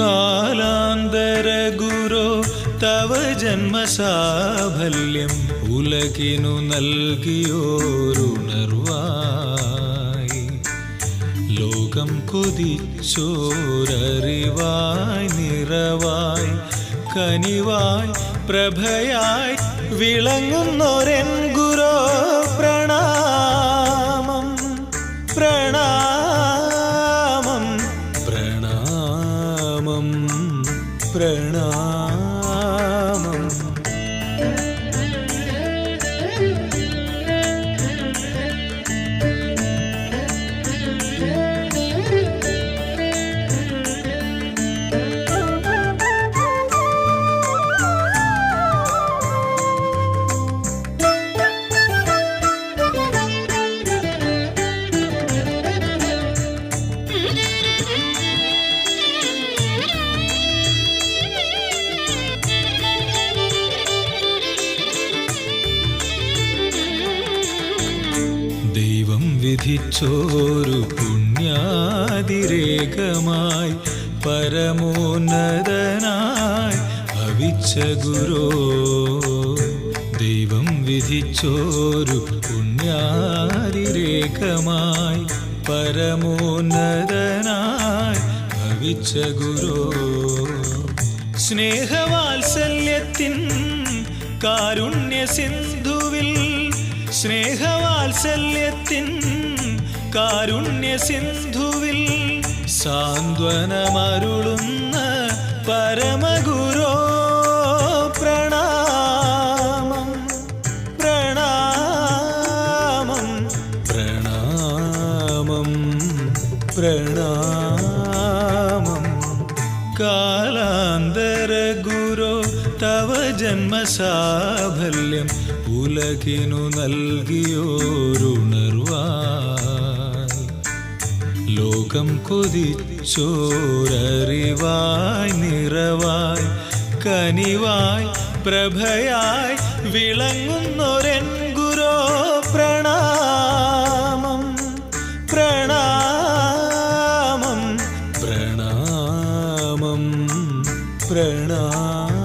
കാലാന്തര ഗുരു തവ ജന്മസാഫല്യം ഉലകിനു നൽകിയോരുണർവായി. ലോകം കൊതിച്ചോരറിവായി നിറവായി കനിവായി പ്രഭയായി വിളങ്ങുന്നൊരൻ ഗുരോ പ്രണാമം പ്രണാമം വിധിച്ചോരു പുണ്യാതിരേകമായി പരമോന്നതനായി ഭവിച്ച ഗുരോ. ദൈവം വിധിച്ചോരു പുണ്യാതിരേകമായി പരമോന്നതനായി ഭവിച്ച ഗുരോ. സ്നേഹവാത്സല്യത്തിൻ കാരുണ്യ സിന്ധുവിൽ സ്നേഹവാത്സല്യത്തിൻ കാരുണ്യ സിന്ധുവിൽ സാന്ത്വനമരുളുന്ന പരമഗുരോ പ്രണാമം പ്രണാമം പ്രണാമം പ്രണാമം. കാലാന്തര ഗുരോ തവ ജന്മസാഫല്യം ഉലകിനു നൽകിയോരുണർവായി ലോകം കൊതിച്ചോരറിവായി നിറവായി കനിവായി പ്രഭയായി വിളങ്ങുന്നൊരൻ ഗുരോ പ്രണാമം പ്രണാമം പ്രണാമം പ്രണാമം.